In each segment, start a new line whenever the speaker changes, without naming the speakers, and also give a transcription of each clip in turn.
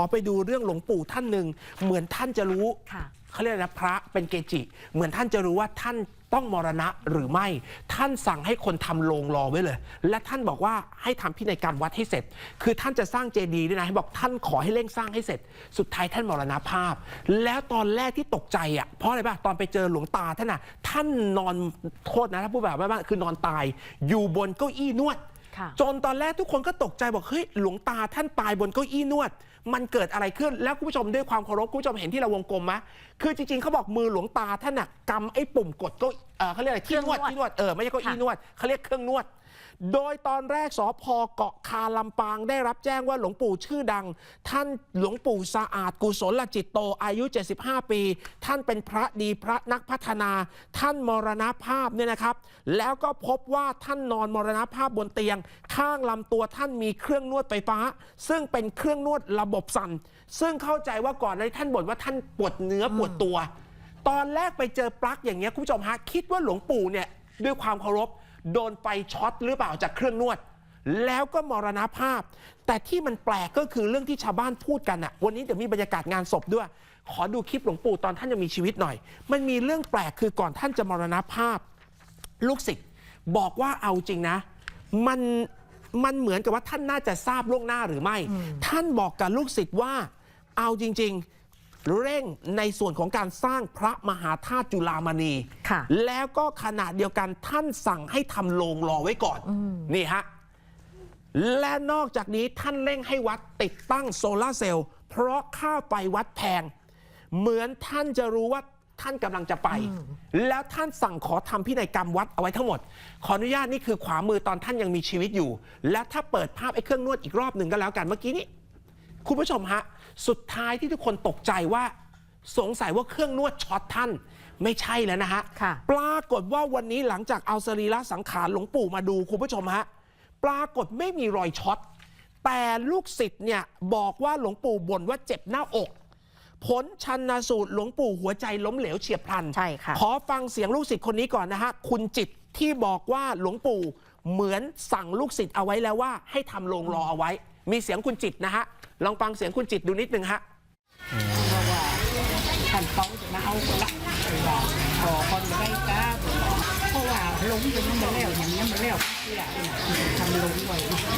อไปดูเรื่องหลวงปู่ท่านหนึ่งเหมือนท่านจะรู้
ค่ะ
เขาเรียกอะไรนะพระเป็นเกจิ เหมือนท่านจะรู้ว่าท่านต้องมรณะหรือไม่ ท่านสั่งให้คนทำโรงรอไว้เลย และท่านบอกว่าให้ทำพินัยกรรมวัดให้เสร็จ คือท่านจะสร้างเจดีย์ด้วยนะให้บอกท่านขอให้เร่งสร้างให้เสร็จ สุดท้ายท่านมรณภาพ แล้วตอนแรกที่ตกใจอะเพราะอะไรป่ะตอนไปเจอหลวงตาท่านอะท่านนอนโทษนะถ้าพูดแบบว่าคือนอนตายอยู่บนเก้าอี้นวด
ค่ะ
จนตอนแรกทุกคนก็ตกใจบอกเฮ้ยหลวงตาท่านตายบนเก้าอี้นวด มันเกิดอะไรขึ้นแล้วคุณผู้ชมด้วยความเคารพคุณผู้ชมเห็นที่เราวงกลมไหมคือจริงๆเขาบอกมือหลวงตาท่านน่ะกำไอ้ปุ่มกดเก็เอ่อเขาเรียกอะไรที่นวด
เครื่องนวด
ที่นวดเออไม่ใช่เก้าอี้
ค่ะ
นวดเขาเรียกเครื่องนวด โดยตอนแรกสพเกาะคาลำปางได้รับแจ้งว่าหลวงปู่ชื่อดัง ท่านหลวงปู่สะอาดกุศลจิตโตอายุ 75 ปี ท่านเป็นพระดีพระนักพัฒนา ท่านมรณภาพเนี่ยนะครับ แล้วก็พบว่าท่านนอนมรณภาพบนเตียง ข้างลำตัวท่านมีเครื่องนวดไฟฟ้า ซึ่งเป็นเครื่องนวดระบบสั่น ซึ่งเข้าใจว่าก่อนในท่านบ่นว่าท่านปวดเนื้อปวดตัว ตอนแรกไปเจอปลั๊กอย่างเงี้ยคุณผู้ชมฮะคิดว่าหลวงปู่เนี่ยด้วยความเคารพ โดนไฟช็อตหรือเปล่าจากเครื่องนวด แล้วก็มรณภาพ แต่ที่มันแปลกก็คือเรื่องที่ชาวบ้านพูดกันอะวันนี้เดี๋ยวมีบรรยากาศงานศพด้วย ขอดูคลิปหลวงปู่ตอนท่านยังมีชีวิตหน่อย มันมีเรื่องแปลกคือก่อนท่านจะมรณภาพ ลูกศิษย์บอกว่าเอาจริงนะ มันมันเหมือนกับว่าท่านน่าจะทราบล่วงหน้าหรือไม่ ท่านบอกกับลูกศิษย์ว่า เอาจริง ๆ เร่งในส่วนของการสร้างพระมหาธาตุจุฬามณี
ค่ะ
แล้วก็ขณะเดียวกันท่านสั่งให้ทำโรงรอไว้ก่อน นี่ฮะ และนอกจากนี้ท่านเร่งให้วัดติดตั้งโซลาร์เซลล์เพราะค่าไฟวัดแพง เหมือนท่านจะรู้ว่าท่านกำลังจะไป แล้วท่านสั่งขอทำพินัยกรรมวัดเอาไว้ทั้งหมด ขออนุญาตนี่คือขวามือตอนท่านยังมีชีวิตอยู่ และถ้าเปิดภาพไอ้เครื่องนวดอีกรอบหนึ่งก็แล้วกันเมื่อกี้นี้ คุณผู้ชมฮะ สุดท้ายที่ทุกคนตกใจว่า สงสัยว่าเครื่องนวดช็อตท่าน ไม่ใช่แล้วนะฮะ
ค่ะ
ปรากฏว่าวันนี้หลังจากเอาสรีระสังขารหลวงปู่มาดูคุณผู้ชมฮะ ปรากฏไม่มีรอยช็อต แต่ลูกศิษย์เนี่ยบอกว่าหลวงปู่บ่นว่าเจ็บหน้าอก ผลชันสูตรหลวงปู่หัวใจล้มเหลวเฉียบพลัน
ใช่ค่ะ
ขอฟังเสียงลูกศิษย์คนนี้ก่อนนะฮะ คุณจิตที่บอกว่าหลวงปู่เหมือนสั่งลูกศิษย์เอาไว้แล้วว่า ให้ทำโรงรอเอาไว้ มีเสียงคุณจิตนะฮะ ลองฟังเสียงคุณจิตดูนิดนึงฮะ
เพราะว่าท่านเขาจะมาเอาคนละว่าขอคนมาได้ก้าเพราะว่าลงไปมันมาแล้วอย่างนี้มาแล้วเพื่อทำลงไว้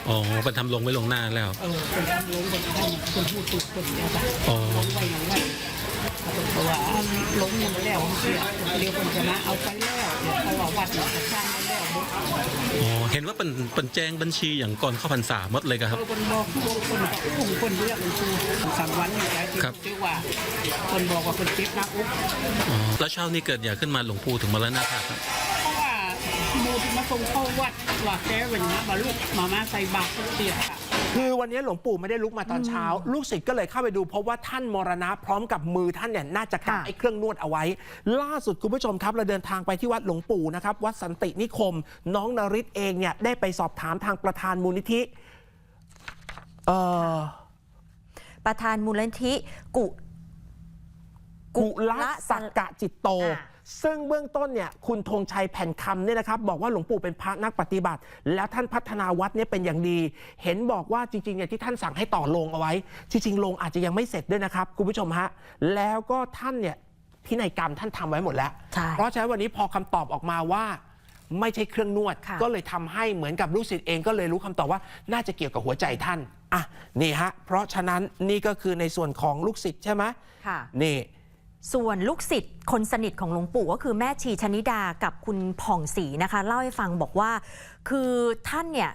อ๋อเป็นทำลงไว้ลงหน้าแล้ว
เออเป็นทำลงเป็นทำเป็นผู้ตุกคนเดียวกัน
อ๋อ
ลงไว้อย่างนั้นเพราะว่าลงมาแล้วเพื่อเดียวคนจะมาเอาไปแล้วเพราะว่าวัดเราสร้างมาแล้ว
อ๋อเห็นว่าเป็นเป็นแจ้งบัญชีอย่างก่อนเข้าพรรษาหมดเลยครับ
คนบอกคนคนคนเยอะมันคือสามวันนี่ใจที่ว่า คนบอกว่าคนเจ็บหน้าอก
อ๋อแล้วเช้านี้เกิดอยากขึ้นมาหลวงปู่ถึงมรณภาพครับ
เพราะว่าโมที่มาส่งเข้าวัดว่าแกเป็นนะมาลูกมามาใส่บาตรเตียค่ะ
คือวันนี้หลวงปู่ไม่ได้ลุกมาตอนเช้า ลูกศิษย์ก็เลยเข้าไปดูพบว่าท่านมรณะพร้อมกับมือท่านเนี่ยน่าจะกำ
ค่ะ
ไอ้เครื่องนวดเอาไว้ ล่าสุดคุณผู้ชมครับเราเดินทางไปที่วัดหลวงปู่นะครับวัดสันตินิคม น้องนริศเองเนี่ยได้ไปสอบถามทางประธานมูลนิธิเอ่อ
ประธานมูลนิธิกุ
กุลสักกะจิตโต
อ่า
ซึ่งเบื้องต้นเนี่ยคุณธงชัยแผ่นคำเนี่ยนะครับบอกว่าหลวงปู่เป็นพระนักปฏิบัติ แล้วท่านพัฒนาวัดเนี่ยเป็นอย่างดี เห็นบอกว่าจริงๆเนี่ยที่ท่านสั่งให้ต่อโรงเอาไว้ จริงๆโรงอาจจะยังไม่เสร็จด้วยนะครับคุณผู้ชมฮะแล้วก็ท่านเนี่ยพินัยกรรมท่านทำไว้หมดแล้ว
ใช่
เพราะฉะนั้นวันนี้พอคำตอบออกมาว่า ไม่ใช่เครื่องนวด
ค่ะ
ก็เลยทำให้เหมือนกับลูกศิษย์เองก็เลยรู้คำตอบว่าน่าจะเกี่ยวกับหัวใจท่านอะนี่ฮะเพราะฉะนั้นนี่ก็คือในส่วนของลูกศิษย์ใช่ไหม
ค่ะ
นี่
ส่วนลูกศิษย์คนสนิทของหลวงปู่ก็คือแม่ชีชนิดากับคุณผ่องศรีนะคะ เล่าให้ฟังบอกว่า คือท่านเนี่ย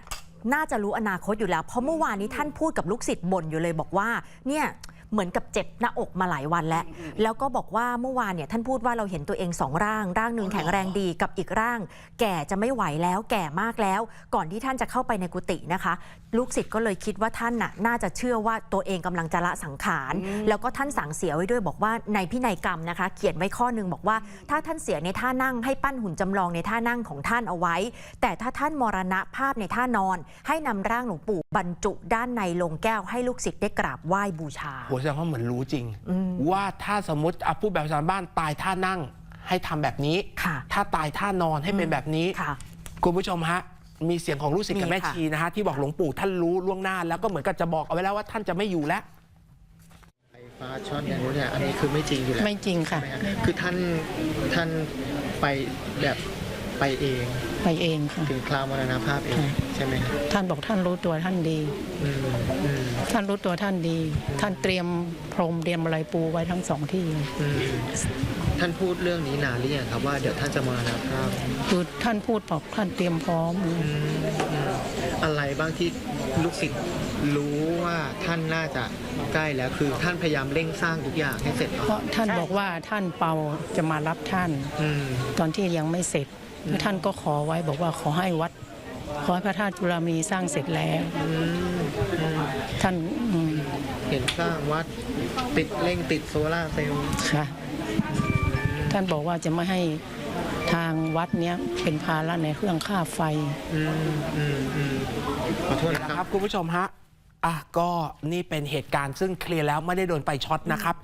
น่าจะรู้อนาคตอยู่แล้ว เพราะเมื่อวานนี้ท่านพูดกับลูกศิษย์บ่นอยู่เลยบอกว่าเนี่ย เหมือนกับเจ็บหน้าอกมาหลายวันแล้ว แล้วก็บอกว่าเมื่อวานเนี่ยท่านพูดว่าเราเห็นตัวเองสองร่าง ร่างหนึ่งแข็งแรงดีกับอีกร่าง แก่จะไม่ไหวแล้วแก่มากแล้ว ก่อนที่ท่านจะเข้าไปในกุฏินะคะ ลูกศิษย์ก็เลยคิดว่าท่านน่ะน่าจะเชื่อว่าตัวเองกำลังจะละสังขาร แล้วก็ท่านสั่งเสียไว้ด้วยบอกว่าในพินัยกรรมนะคะ เขียนไว้ข้อหนึ่งบอกว่า ถ้าท่านเสียในท่านั่งให้ปั้นหุ่นจำลองในท่านั่งของท่านเอาไว้ แต่ถ้าท่านมรณภาพในท่านอน ให้นำร่างหลวงปู่บรรจุด้านในโลงแก้วให้ลูกศิษย์ได้กราบไหว้บูชา
โหแสดงว่าเหมือนรู้จริง ว่าถ้าสมมติอะพูดแบบภาษาบ้านตายท่านั่ง ให้ทำแบบนี้
ค่ะ
ถ้าตายท่านอนให้เป็นแบบนี้
ค่ะ
คุณผู้ชมฮะมีเสียงของลูกศิษย์กับ
มี
แม่
ค่ะ
ชีนะฮะที่บอกหลวงปู่ท่านรู้ล่วงหน้า แล้วก็เหมือนกับจะบอกเอาไว้แล้วว่าท่านจะไม่อยู่แล้ว
ฟ้าช็อตอย่างนู้นเนี่ยอันนี้คือไม่จริงอยู่แล้ว
ไม่จริงค่ะ
ใช่ไหมฮะคือท่านท่านไปแบบ ไปเอง
ไปเองค่ะ
ถึงคราวมรณภาพเอง ใช่ไหมครับ
ท่านบอกท่านรู้ตัวท่านดี
อืมอืม
ท่านรู้ตัวท่านดี ท่านเตรียมพรมเตรียมอะไรปูไว้ทั้งสองที่เลย
อืมท่านพูดเรื่องนี้นานหรือยังครับว่าเดี๋ยวท่านจะมรณภาพ
คือท่านพูดบอกท่านเตรียมพร้อม
อืมอืมอะไรบ้างที่ลูกศิษย์รู้ว่าท่านน่าจะใกล้แล้วคือท่านพยายามเร่งสร้างทุกอย่างให้เสร็จ
เพราะท่านบอกว่าท่านเปาจะมารับท่าน
อืม
ตอนที่ยังไม่เสร็จ ท่านก็ขอไว้บอกว่าขอให้วัด ขอให้พระธาตุจุฬามณีสร้างเสร็จแล้ว
อืมอืม
ท่านอืม
เห็นสร้างวัดติดเร่งติดโซล่าร์เซลล์
ค่ะท่านบอกว่าจะไม่ให้ทางวัดเนี้ยเป็นภาระในเรื่องค่าไฟ
อืมอืมอืมขอโทษนะ
นะ
ค
ค
รั
รับบคุณผู้ชมฮะอะก็นี่เป็นเหตุการณ์ซึ่งเคลียร์แล้วไม่ได้โดนไปช็อตนะครับ